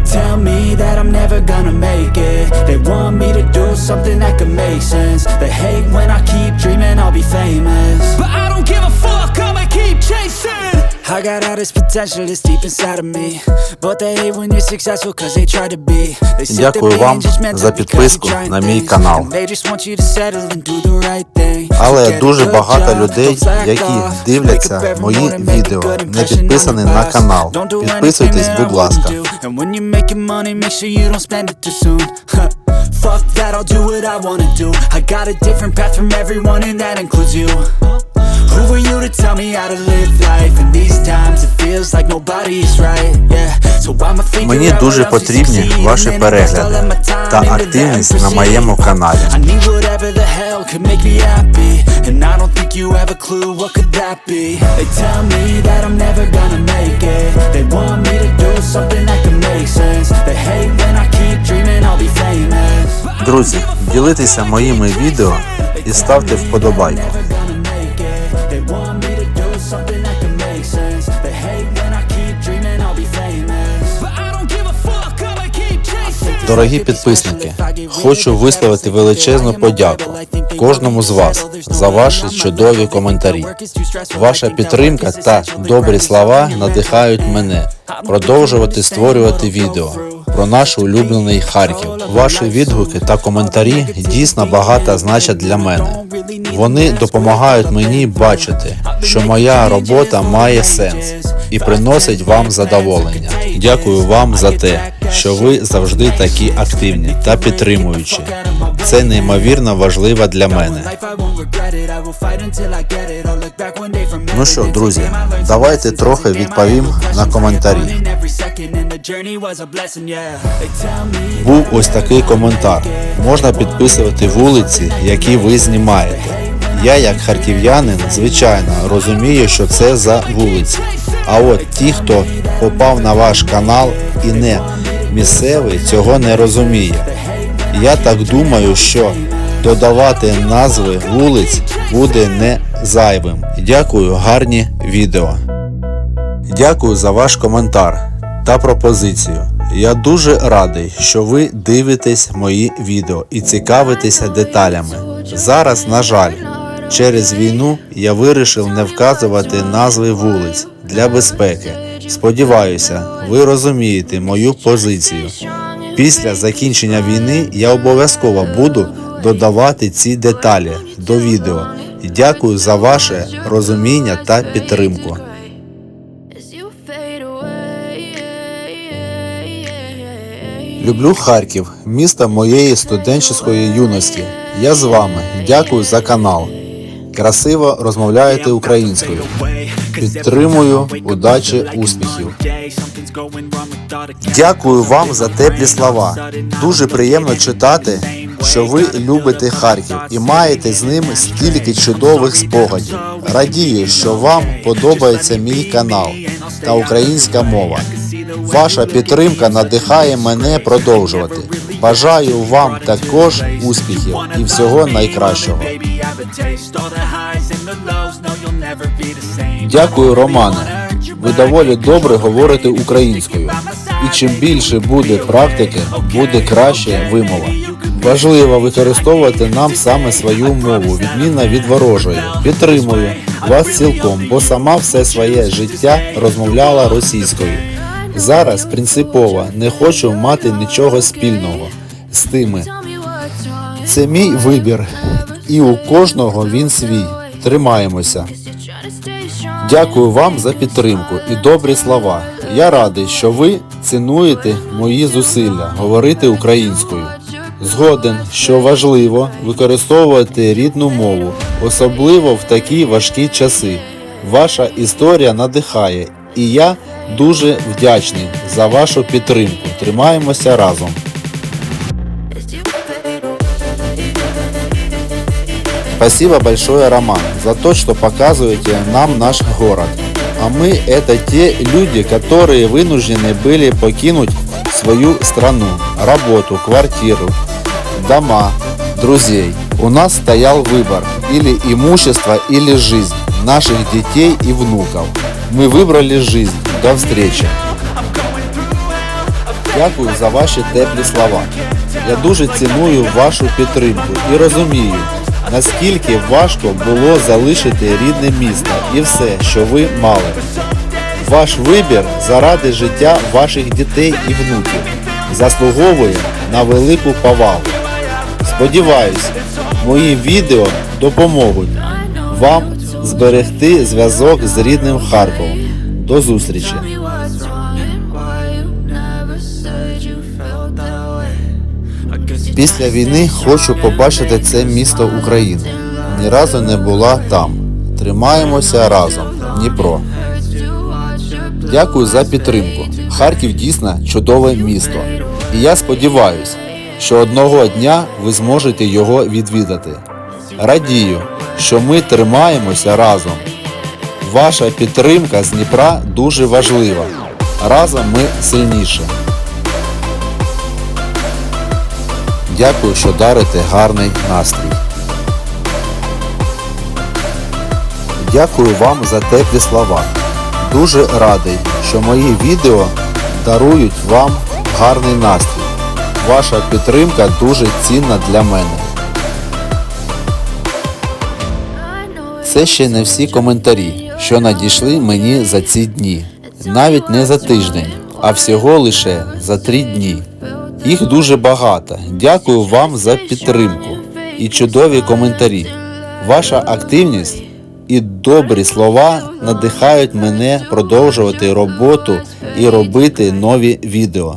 They tell me that I'm never gonna make it. They want me to do something that could make sense. They hate when I keep dreaming I'll be famous. But I don't give a fuck, I'ma keep chasing. I got all this potential that's deep inside of me. But they hate when you're successful cause they try to be. They say that Дякую being вам judgmental за because підписку you're trying things. And They just want you to settle and do the right thing. Але дуже багато людей, які дивляться мої відео, не підписані на канал. Підписуйтесь, будь ласка. And when you're making money, make sure you don't spend it too soon. Fuck that, I'll do what I wanna do. I got a different path from everyone, and that includes you. Who are you to tell me how to live life? In these times, it feels like nobody is right. Yeah, so I'ma figure Мені дуже потрібні ваші перегляди time та активність на моєму каналі. I need whatever the hell could make me happy And I don't think you have a clue what could that be They tell me that I'm never gonna make it They want me to do something that could make sense They hate when I keep dreaming I'll be famous Друзі, ділитеся моїми відео і ставте вподобайку. Дорогі підписники, хочу висловити величезну подяку кожному з вас за ваші чудові коментарі. Ваша підтримка та добрі слова надихають мене продовжувати створювати відео про наш улюблений Харків. Ваші відгуки та коментарі дійсно багато значать для мене. Вони допомагають мені бачити, що моя робота має сенс і приносить вам задоволення. Дякую вам за те, що ви завжди такі активні та підтримуючі. Це неймовірно важливо для мене. Ну що, друзі, давайте трохи відповім на коментарі. Був ось такий коментар. Можна підписувати вулиці, які ви знімаєте. Я, як харків'янин, звичайно розумію, що це за вулиці. А от ті, хто попав на ваш канал і не місцевий, цього не розуміє. Я так думаю, що додавати назви вулиць буде не зайвим. Дякую, гарні відео. Дякую за ваш коментар та пропозицію. Я дуже радий, що ви дивитесь мої відео і цікавитеся деталями. Зараз, на жаль, через війну я вирішив не вказувати назви вулиць для безпеки. Сподіваюся, ви розумієте мою позицію. Після закінчення війни я обов'язково буду додавати ці деталі до відео. Дякую за ваше розуміння та підтримку. Люблю Харків, місто моєї студентської юності. Я з вами. Дякую за канал. Красиво розмовляєте українською. Підтримую, удачі, успіхів. Дякую вам за теплі слова. Дуже приємно читати, що ви любите Харків і маєте з ним стільки чудових спогадів. Радію, що вам подобається мій канал та українська мова. Ваша підтримка надихає мене продовжувати. Бажаю вам також успіхів і всього найкращого. Дякую, Романе. Ви доволі добре говорите українською. І чим більше буде практики, буде краще вимова. Важливо використовувати нам саме свою мову, відмінно від ворожої. Підтримую вас цілком, бо сама все своє життя розмовляла російською. Зараз принципово не хочу мати нічого спільного з тими. Це мій вибір, і у кожного він свій. Тримаємося. Дякую вам за підтримку і добрі слова. Я радий, що ви цінуєте мої зусилля говорити українською. Згоден, що важливо використовувати рідну мову, особливо в такі важкі часи. Ваша історія надихає, і я дуже вдячний за вашу підтримку. Тримаємося разом. Спасибо большое, Роман, за то, что показываете нам наш город. А мы это те люди, которые вынуждены были покинуть свою страну, работу, квартиру, дома, друзей. У нас стоял выбор или имущество, или жизнь наших детей и внуков. Мы выбрали жизнь. До встречи. Дякую за ваші теплі слова. Я дуже ціную вашу підтримку і розумію, наскільки важко було залишити рідне місто і все, що ви мали. Ваш вибір заради життя ваших дітей і внуків заслуговує на велику повагу. Сподіваюсь, мої відео допоможуть вам зберегти зв'язок з рідним Харковом. До зустрічі! Після війни хочу побачити це місто України. Ні разу не була там. Тримаємося разом. Дніпро. Дякую за підтримку. Харків дійсно чудове місто. І я сподіваюся, що одного дня ви зможете його відвідати. Радію, що ми тримаємося разом. Ваша підтримка з Дніпра дуже важлива. Разом ми сильніше. Дякую, що дарите гарний настрій. Дякую вам за теплі слова. Дуже радий, що мої відео дарують вам гарний настрій. Ваша підтримка дуже цінна для мене. Це ще не всі коментарі, що надійшли мені за ці дні. Навіть не за тиждень, а всього лише за три дні. Їх дуже багато. Дякую вам за підтримку і чудові коментарі. Ваша активність і добрі слова надихають мене продовжувати роботу і робити нові відео.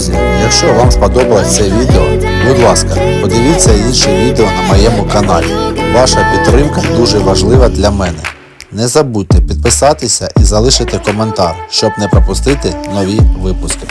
Друзі, якщо вам сподобалось це відео, будь ласка, подивіться інші відео на моєму каналі. Ваша підтримка дуже важлива для мене. Не забудьте підписатися і залишити коментар, щоб не пропустити нові випуски.